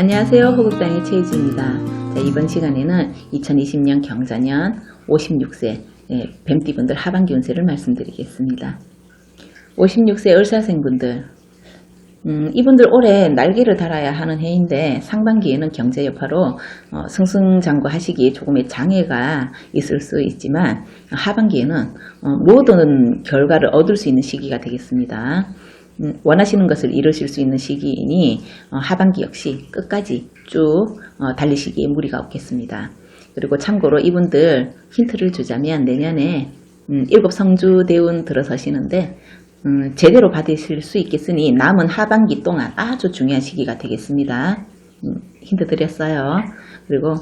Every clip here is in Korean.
안녕하세요. 호국당의 최희주입니다. 자, 이번 시간에는 2020년 경자년 56세 예, 뱀띠분들 하반기 운세를 말씀드리겠습니다. 56세 을사생분들 음, 이분들 올해 날개를 달아야 하는 해인데 상반기에는 경제 여파로 어, 승승장구하시기에 조금의 장애가 있을 수 있지만 하반기에는 어, 모든 결과를 얻을 수 있는 시기가 되겠습니다. 음, 원하시는 것을 이루실 수 있는 시기이니 어, 하반기 역시 끝까지 쭉 어, 달리시기에 무리가 없겠습니다. 그리고 참고로 이분들 힌트를 주자면 내년에 음, 일곱 성주 대운 들어서시는데 음, 제대로 받으실 수 있겠으니 남은 하반기 동안 아주 중요한 시기가 되겠습니다. 음, 힌트 드렸어요. 그리고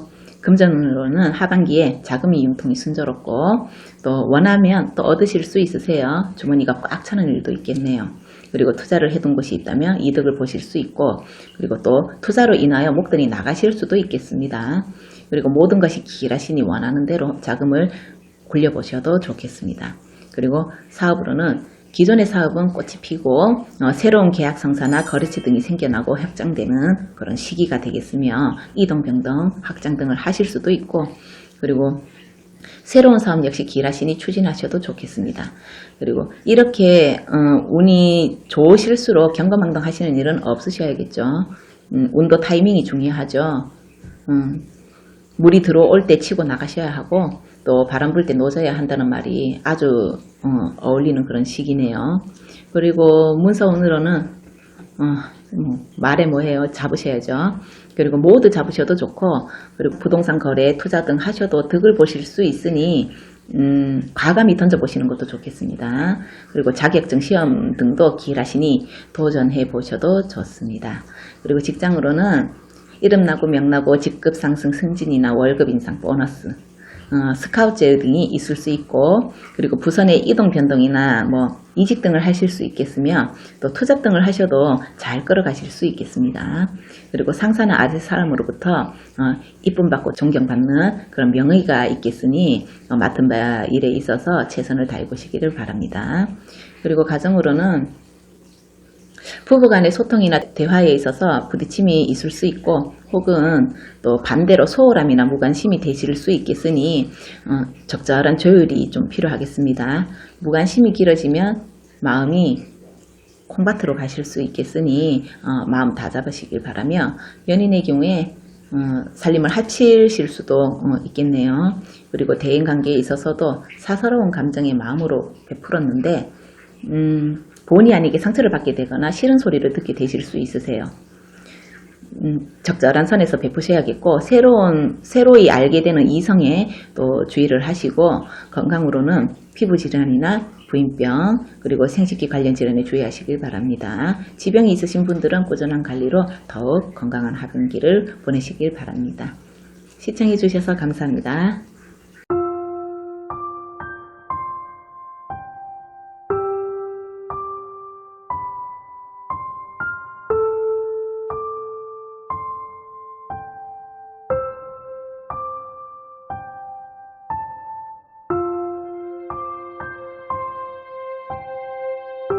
금전으로는 하반기에 자금이 융통이 순조롭고 또 원하면 또 얻으실 수 있으세요. 주머니가 꽉 차는 일도 있겠네요. 그리고 투자를 해둔 곳이 있다면 이득을 보실 수 있고 그리고 또 투자로 인하여 목돈이 나가실 수도 있겠습니다. 그리고 모든 것이 길하시니 원하는 대로 자금을 굴려보셔도 좋겠습니다. 그리고 사업으로는 기존의 사업은 꽃이 피고 어, 새로운 계약 성사나 거래처 등이 생겨나고 확장되는 그런 시기가 되겠으며 이동 변동, 확장 등을 하실 수도 있고 그리고 새로운 사업 역시 길하시니 추진하셔도 좋겠습니다. 그리고 이렇게 어, 운이 좋으실수록 경거망동 하시는 일은 없으셔야겠죠. 음, 운도 타이밍이 중요하죠. 음, 물이 들어올 때 치고 나가셔야 하고 또 바람 불 때 놓아야 한다는 말이 아주 어, 울리는 그런 시기네요. 그리고 문서운으로는 어, 뭐, 말해 뭐해요 잡으셔야죠. 그리고 모두 잡으셔도 좋고 그리고 부동산 거래 투자 등 하셔도 득을 보실 수 있으니 음, 과감히 던져보시는 것도 좋겠습니다. 그리고 자격증 시험 등도 길하시니 도전해 보셔도 좋습니다. 그리고 직장으로는 이름 나고 명 나고 직급 상승 승진이나 월급 인상 보너스 어, 스카우트 등이 있을 수 있고 그리고 부선의 이동 변동이나 뭐 이직 등을 하실 수 있겠으며 또 투자 등을 하셔도 잘 끌어가실 수 있겠습니다. 그리고 상사나 아래 사람으로부터 어, 이쁨 받고 존경받는 그런 명의가 있겠으니 어, 맡은 바 일에 있어서 최선을 다해보시기를 바랍니다. 그리고 가정으로는 부부 간의 소통이나 대화에 있어서 부딪힘이 있을 수 있고 혹은 또 반대로 소홀함이나 무관심이 되실 수 있겠으니 어, 적절한 조율이 좀 필요하겠습니다. 무관심이 길어지면 마음이 콩밭으로 가실 수 있겠으니 어, 마음 다 잡으시길 바라며 연인의 경우에 어, 살림을 합치실 수도 어, 있겠네요. 그리고 대인 관계에 있어서도 사서로운 감정의 마음으로 베풀었는데 음, 본의 아니게 상처를 받게 되거나 싫은 소리를 듣게 되실 수 있으세요. 음, 적절한 선에서 베푸셔야겠고 새로운 새로이 알게 되는 이성에 또 주의를 하시고 건강으로는 피부 질환이나 부인병 그리고 생식기 관련 질환에 주의하시길 바랍니다. 지병이 있으신 분들은 꾸준한 관리로 더욱 건강한 하반기를 보내시길 바랍니다. 시청해 주셔서 감사합니다.